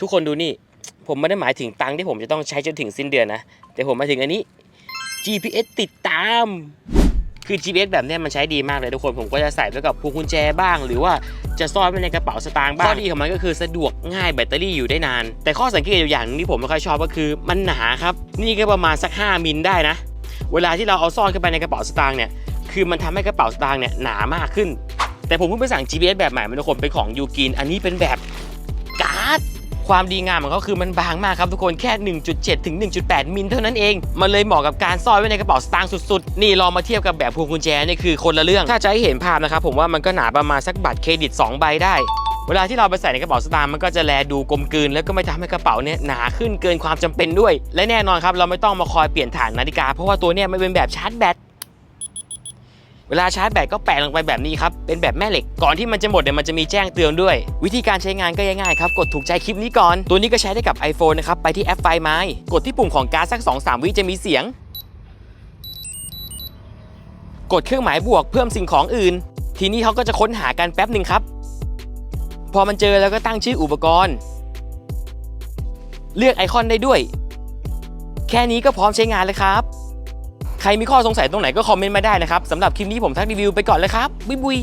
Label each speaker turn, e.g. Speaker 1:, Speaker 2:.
Speaker 1: ทุกคนดูนี่ ผมไม่ได้หมายถึงตังค์ที่ผมจะต้องใช้จนถึงสิ้นเดือนนะ แต่ผมหมายถึงอันนี้ GPS ติดตาม คือ GPS แบบนี้มันใช้ดีมากเลยทุกคน ผมก็จะใส่ไว้กับพวงกุญแจบ้าง หรือว่าจะซ่อนไว้ในกระเป๋าสตางค์บ้าง ข้อดีของมันก็คือสะดวกง่ายแบตเตอรี่อยู่ได้นาน แต่ข้อสังเกตอยู่อย่างนึงที่ผมไม่ค่อยชอบก็คือมันหนาครับ นี่ก็ประมาณสัก 5 มิลได้นะ เวลาที่เราเอาซ่อนเข้าไปในกระเป๋าสตางค์เนี่ย คือมันทำให้กระเป๋าสตางค์เนี่ยหนามากขึ้น แต่ผมเพิ่งไปสั่ง GPS แบบใหม่มาทุกคนเป็นของยูกิน อันนี้เป็นแบบการ์ด ความดีงามของเขาคือมันบางมากครับทุกคนแค่ 1.7 ถึง 1.8 มิลเท่านั้นเอง มันเลยเหมาะกับการซ่อนไว้ในกระเป๋าสตางค์สุดๆ นี่ลองมาเทียบกับแบบพวงกุญแจนี่คือคนละเรื่อง ถ้าจะให้เห็นภาพนะครับผมว่ามันก็หนาประมาณสักบัตรเครดิต 2 ใบได้เวลาที่เราไปใส่ในกระเป๋าสตางค์มันก็จะแลดูกลมกลืน แล้วก็ไม่ทำให้กระเป๋าเนี่ยหนาขึ้นเกินความจำเป็นด้วย และแน่นอนครับเราไม่ต้องมาคอยเปลี่ยนฐานนาฬิกาเพราะว่าตัวเนี้ยมันเป็นแบบชาร์จแบต เวลาชาร์จแบตก็แปะลงไปแบบนี้ครับเป็นแบบแม่เหล็กก่อนที่มันจะหมดเนี่ยมันจะมีแจ้งเตือนด้วย วิธีการใช้งานก็ง่ายๆครับกดถูกใจคลิปนี้ก่อน ตัวนี้ก็ใช้ได้กับ iPhone นะครับไปที่แอปไฟไม้กดที่ปุ่มของการ์ดสัก 2-3 วิจะมีเสียง กดเครื่องหมายบวกเพิ่มสิ่งของอื่น ทีนี้เขาก็จะค้นหากันแป๊บหนึ่งครับ พอมันเจอแล้วก็ตั้งชื่ออุปกรณ์ เลือกไอคอนได้ด้วย แค่นี้ก็พร้อมใช้งานเลยครับ ใครมีข้อสงสัยตรงไหนก็คอมเมนต์มาได้นะครับสำหรับคลิปนี้ผมทักรีวิวไปก่อนเลยครับบุยบุย